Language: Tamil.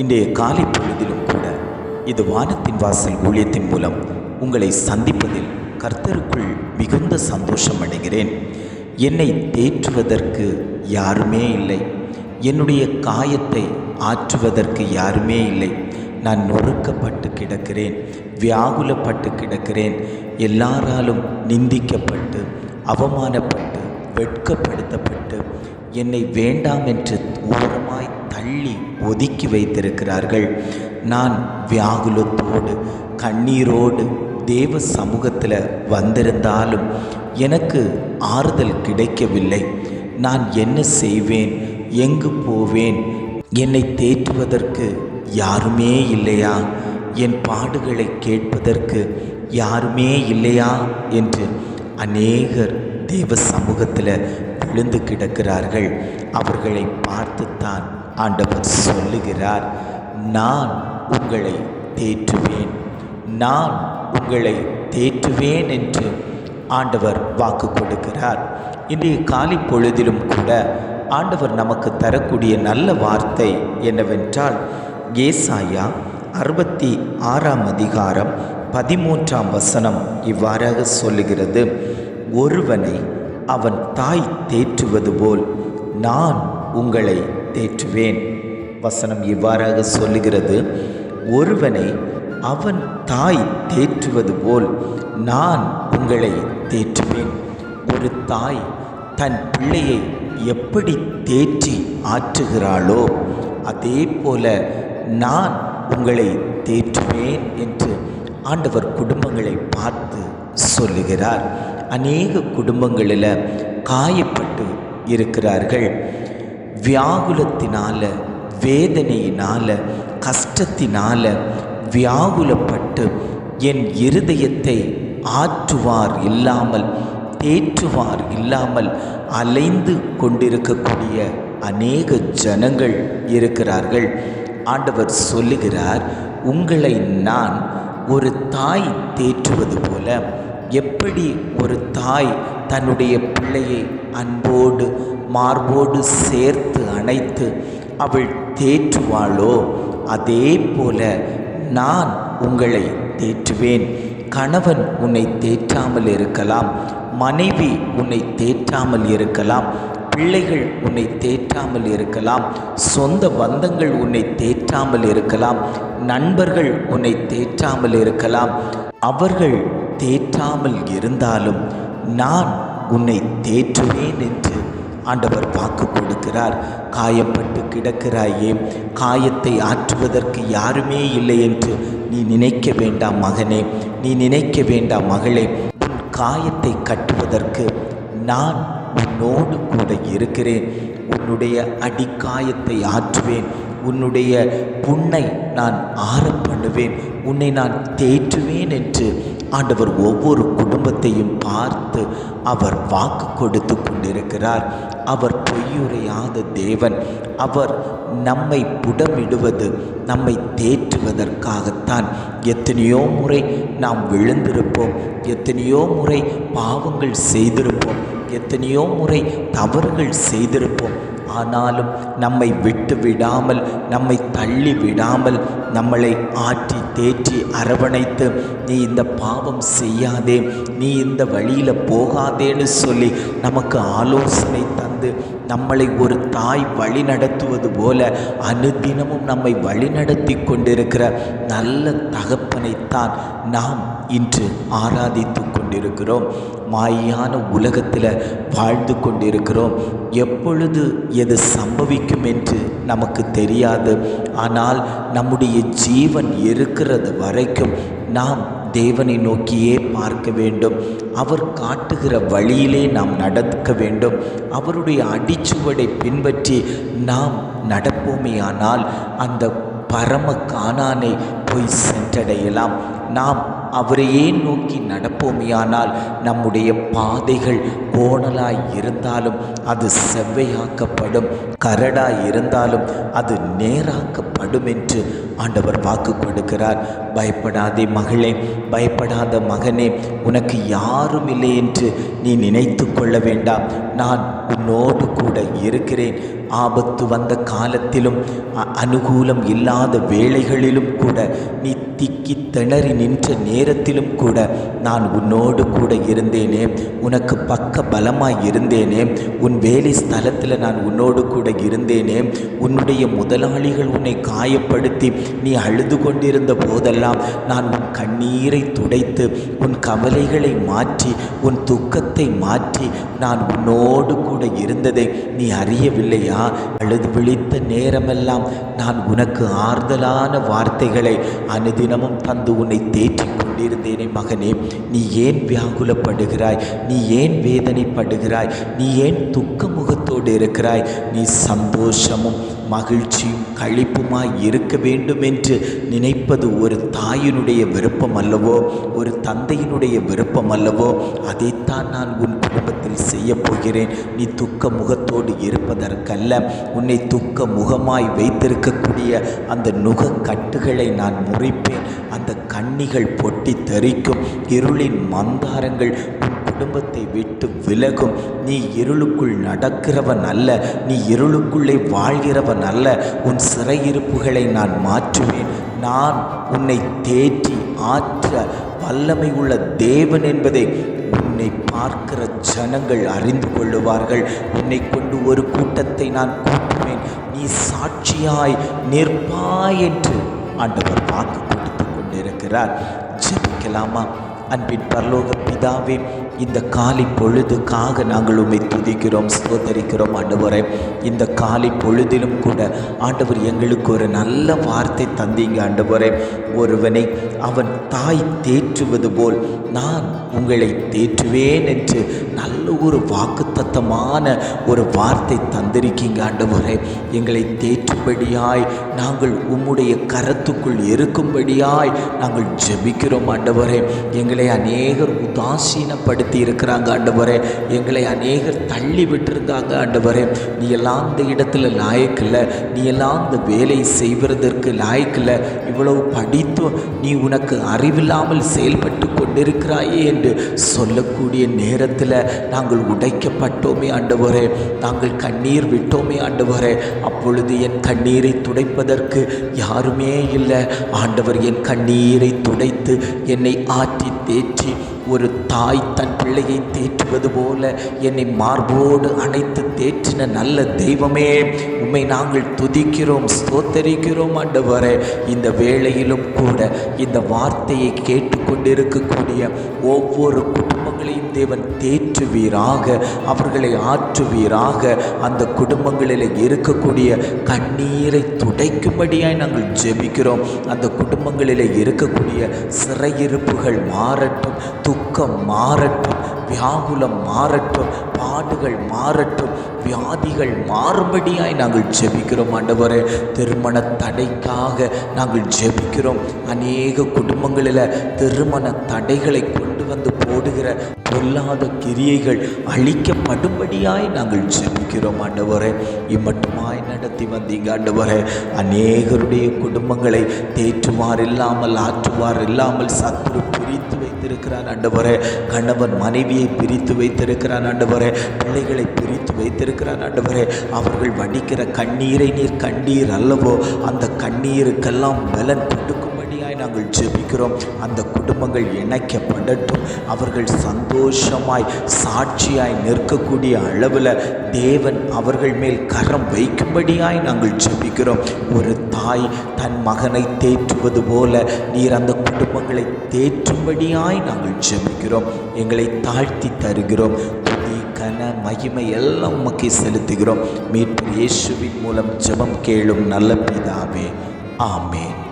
இன்றைய காலை பொழுதிலும் கூட இது வானத்தின் வாசல் ஊழியத்தின் மூலம் உங்களை சந்திப்பதில் கர்த்தருக்குள் மிகுந்த சந்தோஷம் அடைகிறேன். என்னை தேற்றுவதற்கு யாருமே இல்லை. என்னுடைய காயத்தை ஆற்றுவதற்கு யாருமே இல்லை. நான் நொறுக்கப்பட்டு கிடக்கிறேன் வியாகுலப்பட்டு கிடக்கிறேன். எல்லாராலும் நிந்திக்கப்பட்டு அவமானப்பட்டு வெட்கப்படுத்தப்பட்டு என்னை வேண்டாம் என்று ஓரமாய் அள்ளி ஒதுக்கி வைத்திருக்கிறார்கள். நான் வியாகுலத்தோடு கண்ணீரோடு தேவ சமூகத்தில் வந்திருந்தாலும் எனக்கு ஆறுதல் கிடைக்கவில்லை. நான் என்ன செய்வேன்? எங்கு போவேன்? என்னை தேற்றுவதற்கு யாருமே இல்லையா? என் பாடுகளை கேட்பதற்கு யாருமே இல்லையா? என்று அநேகர் தேவ சமூகத்தில் விழுந்து கிடக்கிறார்கள். அவர்களை பார்த்துத்தான் ஆண்டவர் சொல்லுகிறார் நான் உங்களை தேற்றுவேன். நான் உங்களை தேற்றுவேன் என்று ஆண்டவர் வாக்கு கொடுக்கிறார். இன்றைய காலை பொழுதிலும் கூட ஆண்டவர் நமக்கு தரக்கூடிய நல்ல வார்த்தை என்னவென்றால் ஏசாயா அறுபத்தி ஆறாம் அதிகாரம் பதிமூன்றாம் வசனம் இவ்வாறாக சொல்லுகிறது ஒருவனை அவன் தாய் தேற்றுவது போல் நான் உங்களை தேற்றுவேன் வசனம் இவ்வாறாக சொல்லுகிறது ஒருவனை அவன் தாய் தேற்றுவது போல் நான் உங்களை தேற்றுவேன். ஒரு தாய் தன் பிள்ளையை எப்படி தேற்றி ஆற்றுகிறாளோ அதே போல நான் உங்களை தேற்றுவேன் என்று ஆண்டவர் குடும்பங்களை பார்த்து சொல்லுகிறார். அநேக குடும்பங்களில் காயப்பட்டு இருக்கிறார்கள். வியாகுலத்தினால வேதனையினால கஷ்டத்தினால வியாகுலப்பட்டு என் இருதயத்தை ஆற்றுவார் இல்லாமல் தேற்றுவார் இல்லாமல் அலைந்து கொண்டிருக்கக்கூடிய அநேக ஜனங்கள் இருக்கிறார்கள். ஆண்டவர் சொல்லுகிறார் உங்களை நான் ஒரு தாய் தேற்றுவது போல எப்படி ஒரு தாய் தன்னுடைய பிள்ளையை அன்போடு மார்போடு சேர்த்து அணைத்து அவள் தேற்றுவாளோ அதே போல நான் உங்களை தேற்றுவேன். கணவன் உன்னை தேற்றாமல் இருக்கலாம் மனைவி உன்னை தேற்றாமல் இருக்கலாம் பிள்ளைகள் உன்னை தேற்றாமல் இருக்கலாம் சொந்த பந்தங்கள் உன்னை தேற்றாமல் இருக்கலாம் நண்பர்கள் உன்னை தேற்றாமல் இருக்கலாம் அவர்கள் தேற்றாமல் இருந்தாலும் நான் உன்னை தேற்றுவேன் என்று ஆண்டவர் வாக்கு கொடுக்கிறார். காயப்பட்டு கிடக்கிறாயே காயத்தை ஆற்றுவதற்கு யாருமே இல்லை என்று நீ நினைக்க வேண்டாம் மகனே நீ நினைக்க வேண்டாம் மகளே. உன் காயத்தை கட்டுவதற்கு நான் உன்னோடு கூட இருக்கிறேன். உன்னுடைய அடிக்காயத்தை ஆற்றுவேன். உன்னுடைய புண்ணை நான் ஆற பண்ணுவேன் உன்னை நான் தேற்றுவேன் என்று ஆண்டவர் ஒவ்வொரு குடும்பத்தையும் பார்த்து அவர் வாக்கு கொடுத்து கொண்டிருக்கிறார். அவர் பொய்யுரையாத தேவன். அவர் நம்மை புடமிடுவது நம்மை தேற்றுவதற்காகத்தான். எத்தனையோ முறை நாம் விழுந்திருப்போம். எத்தனையோ முறை பாவங்கள் செய்திருப்போம். எத்தனையோ முறை தவறுகள் செய்திருப்போம். ஆனாலும் நம்மை விட்டு விடாமல் நம்மை தள்ளி விடாமல் நம்மளை ஆற்றி தேற்றி அரவணைத்து நீ இந்த பாவம் செய்யாதே நீ இந்த வழியில் போகாதேன்னு சொல்லி நமக்கு ஆலோசனை தந்து நம்மளை ஒரு தாய் வழி நடத்துவது போல அனுதினமும் நம்மை வழிநடத்தி கொண்டிருக்கிற நல்ல தகப்பனைத்தான் நாம் இன்று ஆராதித்து கொண்டிருக்கிறோம். மாயான உலகத்தில் வாழ்ந்து கொண்டிருக்கிறோம். எப்பொழுது எது சம்பவிக்கும் என்று நமக்கு தெரியாது. ஆனால் நம்முடைய ஜீவன் இருக்கிறது வரைக்கும் நாம் தேவனை நோக்கியே பார்க்க வேண்டும். அவர் காட்டுகிற வழியிலே நாம் நடக்க வேண்டும். அவருடைய அடிச்சுவடை பின்பற்றி நாம் நடப்போமேயானால் அந்த பரம காணானை போய் சென்றடையலாம். நாம் அவரையே நோக்கி நடப்போமையானால் நம்முடைய பாதைகள் கோணலாய் இருந்தாலும் அது செவ்வையாக்கப்படும் கரடாய் இருந்தாலும் அது நேராக்கப்படும் என்று ஆண்டவர் வாக்கு கொடுக்கிறார். பயப்படாதே மகளே பயப்படாத மகனே உனக்கு யாரும் இல்லை என்று நீ நினைத்து கொள்ள வேண்டாம். நான் உன்னோடு கூட இருக்கிறேன். ஆபத்து வந்த காலத்திலும் அ- அனுகூலம் இல்லாத வேளைகளிலும் கூட நீ திக்கி திணறி நின்ற நேரத்திலும் கூட நான் உன்னோடு கூட இருந்தேனே உனக்கு பக்க பலமாய் இருந்தேனே உன் வேலை ஸ்தலத்தில் நான் உன்னோடு கூட இருந்தேனே உன்னுடைய முதலாளிகள் உன்னை காயப்படுத்தி நீ அழுது கொண்டிருந்த போதெல்லாம் நான் உன் கண்ணீரை துடைத்து உன் கவலைகளை மாற்றி உன் துக்கத்தை மாற்றி நான் உன்னோடு கூட இருந்ததை நீ அறியவில்லையா? அழுது விழித்த நேரமெல்லாம் நான் உனக்கு ஆறுதலான வார்த்தைகளை அனுதினமும் தந்து உன்னை தேற்றிக் கொண்டிருந்தேனே மகனே. நீ ஏன் வியாகுலப்படுகிறாய்? நீ ஏன் வேதனைப்படுகிறாய்? நீ ஏன் துக்க முகத்தோடு இருக்கிறாய்? நீ சந்தோஷமும் மகிழ்ச்சியும் களிப்புமாய் இருக்க வேண்டும் என்று நினைப்பது ஒரு தாயினுடைய விருப்பம் அல்லவோ ஒரு தந்தையினுடைய விருப்பம் அல்லவோ அதைத்தான் நான் உன் குடும்பத்தில் செய்ய போகிறேன் நீ துக்க முகத்தோடு இருப்பதற்கல்ல. உன்னை துக்க முகமாய் வைத்திருக்கக்கூடிய அந்த நுக கட்டுகளை நான் முறிப்பேன். அந்த கண்ணிகள் பொட்டி தெறிக்கும் இருளின் மந்தாரங்கள் உன் குடும்பத்தை விட்டு விலகும். நீ இருளுக்குள் நடக்கிறவன் அல்ல. நீ இருளுக்குள்ளே வாழ்கிறவன் அல்ல. உன் சிறையிருப்புகளை நான் மாற்றுவேன். நான் உன்னை தேற்றி ஆற்ற வல்லமை உள்ள தேவன் என்பதை உன்னை பார்க்கிற ஜனங்கள் அறிந்து கொள்ளுவார்கள். உன்னை கொண்டு ஒரு கூட்டத்தை நான் கூட்டுவேன். நீ சாட்சியாய் நிற்பாய் என்று ஆண்டவர் வாக்கு கொடுத்து கொண்டிருக்கிறார். ஜெபிக்கலாமா? அன்பின் பரலோக பிதாவே இந்த காலை பொழுதுக்காக நாங்கள் உண்மை துதிக்கிறோம் ஸ்தோத்தரிக்கிறோம் ஆண்டவரே. இந்த காலை பொழுதிலும் கூட ஆண்டவர் எங்களுக்கு ஒரு நல்ல வார்த்தை தந்தீங்க ஆண்டவரே. ஒருவனை அவன் தாய் தேற்றுவது போல் நான் உங்களை தேற்றுவேன் என்று நல்ல ஒரு வாக்குத்தத்தமான ஒரு வார்த்தை தந்திருக்கீங்க ஆண்டவரே. எங்களை தேற்றும்படியாய் நாங்கள் உம்முடைய கரத்துக்குள் இருக்கும்படியாய் நாங்கள் ஜெபிக்கிறோம் ஆண்டவரே. எங்களை அநேகர் உதாசீனப்படுத்தி இருக்கிறாங்க ஆண்டவரே. எங்களை அநேகர் தள்ளி விட்டிருந்தாங்க ஆண்டவரே. நீ எல்லாம் இந்த இடத்துல லாயக்கில்ல நீ எல்லாம் இந்த வேலை செய்வதற்கு லாயக்கில்ல. இவ்வளவு படித்தும் நீ உனக்கு அறிவில்லாமல் செயல்பட்டு கொண்டிருக்கிறாயே என்று சொல்லக்கூடிய நேரத்தில் நாங்கள் உடைக்கப்பட்டோமே ஆண்டவரே. நாங்கள் கண்ணீர் விட்டோமே ஆண்டவரே. அப்பொழுது என் கண்ணீரை துடைப்பது துடைப்பதற்கு யாருமே இல்லை. ஆண்டவர் என் கண்ணீரை துடைத்து என்னை ஆற்றி தேற்றி ஒரு தாய் தன் பிள்ளையை தேற்றுவது போல என்னை மார்போடு அணைத்து தேற்றின நல்ல தெய்வமே. உண்மை நாங்கள் துதிக்கிறோம் ஸ்தோத்தரிக்கிறோம் ஆண்டவரே. இந்த வேளையிலும் கூட இந்த வார்த்தையை கேட்டுக்கொண்டிருக்கக்கூடிய ஒவ்வொரு குடும்பங்களையும் தேவன் தேற்றுவீராக அவர்களை ஆற்றுவீராக. அந்த குடும்பங்களில் இருக்கக்கூடிய கண்ணீரை துடைக்கும்படியாய் நாங்கள் ஜெபிக்கிறோம். அந்த குடும்பங்களில் இருக்கக்கூடிய சிறையிருப்புகள் மாறட்டும் துக்கம் மாறட்டும் வியாகுலம் மாறட்டும் பாடுகள் மாறட்டும் வியாதிகள் மாறும்படியாய் நாங்கள் ஜெபிக்கிறோம் ஆண்டவரே. திருமண தடைக்காக நாங்கள் ஜெபிக்கிறோம். அநேக குடும்பங்களில் திருமண தடைகளை கொண்டு வந்து போடுகிற பொல்லாத கிரியைகள் அழிக்கப்படும்படியாய் நாங்கள் ஜெபிக்கிறோம் ஆண்டவரே. இம்மட்டும் நடத்தி வந்தீங்க ஆண்டவரே அநேகருடைய குடும்பங்களை தேற்றுவார் இல்லாமல் ஆற்றுவார் இல்லாமல் சத்துரு பிரித்து வைத்திருக்கிறார் ஆண்டவரே கணவன் மனைவியை பிரித்து வைத்திருக்கிறார் ஆண்டவரே பிள்ளைகளை பிரித்து வைத்திருக்கிறார் ஆண்டவரே அவர்கள் வடிக்கிற கண்ணீரை நீர் கண்ணீர் அல்லவோ அந்த கண்ணீருக்கெல்லாம் பலன் கொடுக்கும் நாங்கள் ஜெபிக்கிறோம். அந்த குடும்பங்கள் இணைக்கப்படட்டும். அவர்கள் சந்தோஷமாய் சாட்சியாய் நிற்கக்கூடிய அளவில் தேவன் அவர்கள் மேல் கரம் வைக்கும்படியாய் நாங்கள் ஜெபிக்கிறோம். ஒரு தாய் தன் மகனை தேற்றுவது போல நீர் அந்த குடும்பங்களை தேற்றும்படியாய் நாங்கள் ஜெபிக்கிறோம். எங்களை தாழ்த்தி தருகிறோம். கன மகிமை எல்லாம் உமக்கு செலுத்துகிறோம். மீட்பு இயேசுவின் மூலம் ஜெபம் கேளும் நல்ல பிதாவே. ஆமேன்.